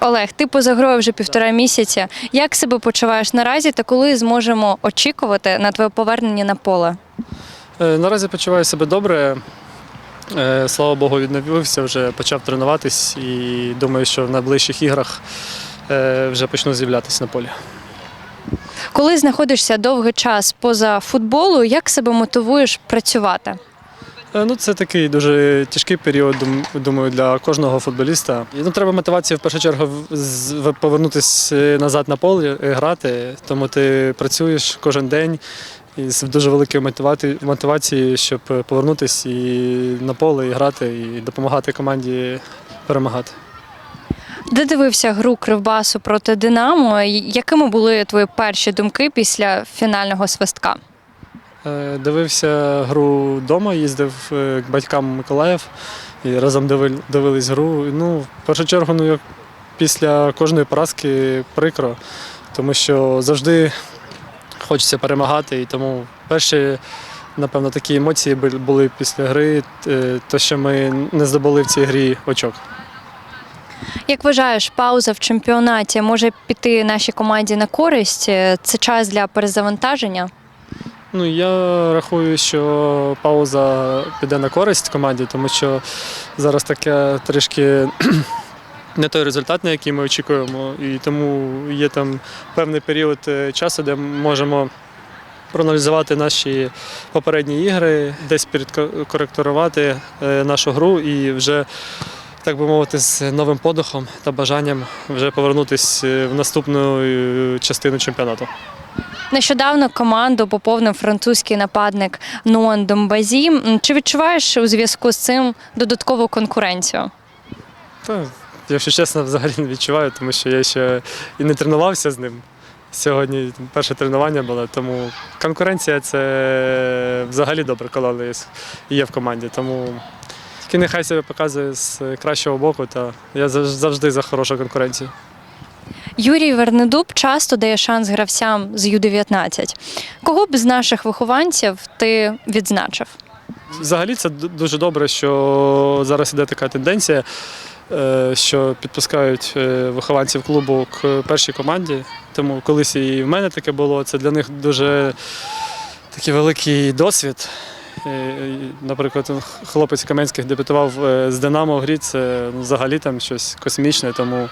Олег, ти поза грою вже півтора місяця. Як себе почуваєш наразі та коли зможемо очікувати на твоє повернення на поле? Е, Наразі почуваю себе добре. Е, Слава Богу, відновився, вже почав тренуватись і думаю, що в найближчих іграх е, вже почну з'являтися на полі. Коли знаходишся довгий час поза футболу, як себе мотивуєш працювати? Е, Ну, це такий дуже тяжкий період, думаю, для кожного футболіста. Ну, треба мотивацію в першу чергу повернутися назад на поле, е, грати. Тому ти працюєш кожен день з дуже великою мотивацією, щоб е, повернутися і на поле, і грати, і допомагати команді перемагати. Де дивився гру Кривбасу проти Динамо? Якими були твої перші думки після фінального свистка? Е, Дивився гру вдома, їздив е, к батькам Миколаїв і разом дивились гру. Ну, в першу чергу, ну, після кожної поразки прикро, тому що завжди хочеться перемагати. І тому перші, напевно, такі емоції були після гри, е, то що ми не здобули в цій грі очок. Як вважаєш, пауза в чемпіонаті може піти нашій команді на користь? Це час для перезавантаження? Ну, я рахую, що пауза піде на користь команді, тому що зараз таке трішки не той результат, на який ми очікуємо. І тому є там певний період е, часу, де можемо проаналізувати наші попередні ігри, десь підкоректувати е, нашу гру і вже. Так би мовити, з новим подихом та бажанням вже повернутися в наступну е, частину чемпіонату. Нещодавно команду поповнив французький нападник Нуан Домбазі. Чи відчуваєш у зв'язку з цим додаткову конкуренцію? Та, якщо чесно, взагалі не відчуваю, тому що я ще і не тренувався з ним. Сьогодні перше тренування було, тому конкуренція це взагалі добре, коли є- в команді. Тому нехай себе показує з кращого боку, та я завжди за хорошу конкуренцію. Юрій Вернедуб часто дає шанс гравцям з Ю-19. Кого б з наших вихованців ти відзначив? Взагалі це дуже добре, що зараз іде така тенденція, е, що підпускають е, вихованців клубу к першій команді. Тому колись і в мене таке було. Це для них дуже такий великий досвід. Е, Наприклад, хлопець Каменських дебютував з Динамо в грі, це ну, взагалі там щось космічне. Тому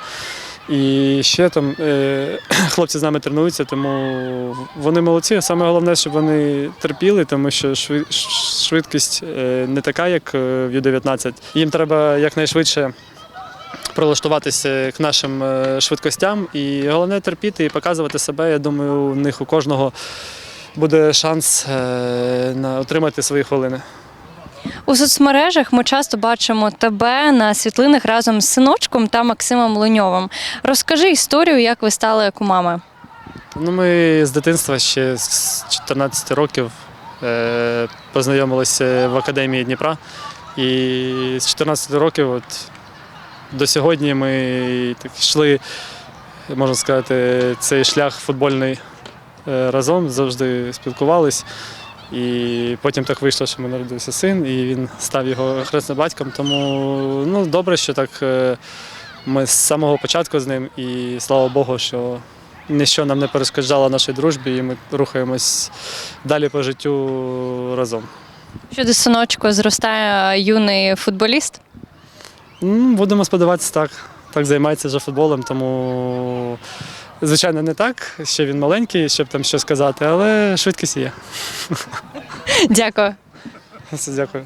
і ще там е, хлопці з нами тренуються, тому вони молодці. Саме головне, щоб вони терпіли, тому що шви- швидкість е, не така, як е, в Ю-19. Їм треба якнайшвидше прилаштуватися к нашим швидкостям. І головне терпіти і показувати себе. Я думаю, у них у кожного буде шанс на отримати свої хвилини. У соцмережах ми часто бачимо тебе на світлинах разом з синочком та Максимом Леньовим. Розкажи історію, як ви стали кумами. Ну, ми з дитинства ще з 14 років е, познайомилися в академії Дніпра. І з 14 років от, до сьогодні ми так йшли, можна сказати, цей шлях футбольний е, разом, завжди спілкувались. І потім так вийшло, що в мене народився син, і він став його хресним батьком. Тому ну, добре, що так е, ми з самого початку з ним, і слава Богу, що ніщо нам не перешкоджало нашій дружбі, і ми рухаємось далі по життю разом. Щодо синочку зростає юний футболіст. Ну, Будемо сподіватися, так. Так займається вже футболом, тому, звичайно, не так. Ще він маленький, щоб там що сказати, але швидкість є. Дякую. Все, Дякую.